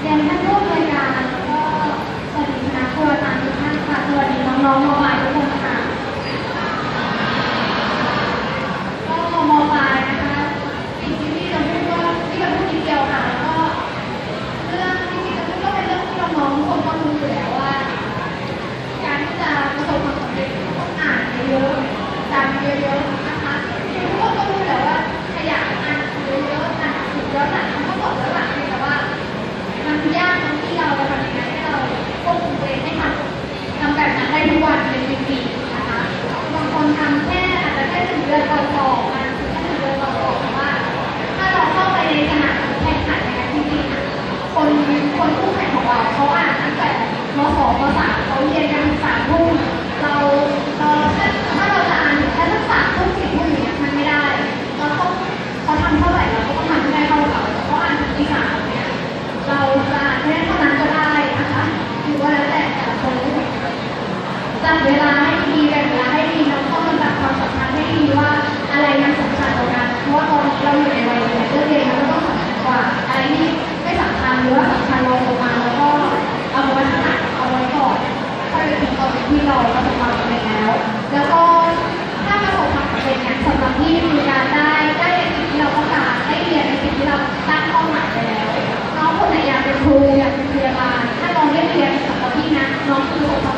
เรียนท่านผู้อำนวยการแล้วก็สวัสดีคณะครูอาจารย์ทุกท่านค่ะสวัสดีน้องๆมใหม่ เวลาให้ดีแบ่งเวลาให้ดีแล้วก็มาจัดความสำคัญให้ดีว่าอะไรมันสำคัญกว่ากันเพราะว่าตอนเราอยู่ในวัยเรียนเรื่องเรียนมันก็ต้องสำคัญกว่าอะไรที่ไม่สำคัญหรือว่าสำคัญเราลงมาแล้วก็เอาไว้ข้างหลังเอาไว้ก่อนค่อยไปถึงตอนที่เราประสบความสำเร็จแล้ว แล้วก็ถ้าประสบความสำเร็จเนี่ยสำหรับที่คือการได้ได้ในสิ่งที่เราต้องการได้เรียนในสิ่งที่เราตั้งเป้าหมายไปแล้วน้องคนไหนอยากเป็นครูอยากเป็นพยาบาลถ้าน้องได้เรียนสำหรับพี่นะน้องคือประสบ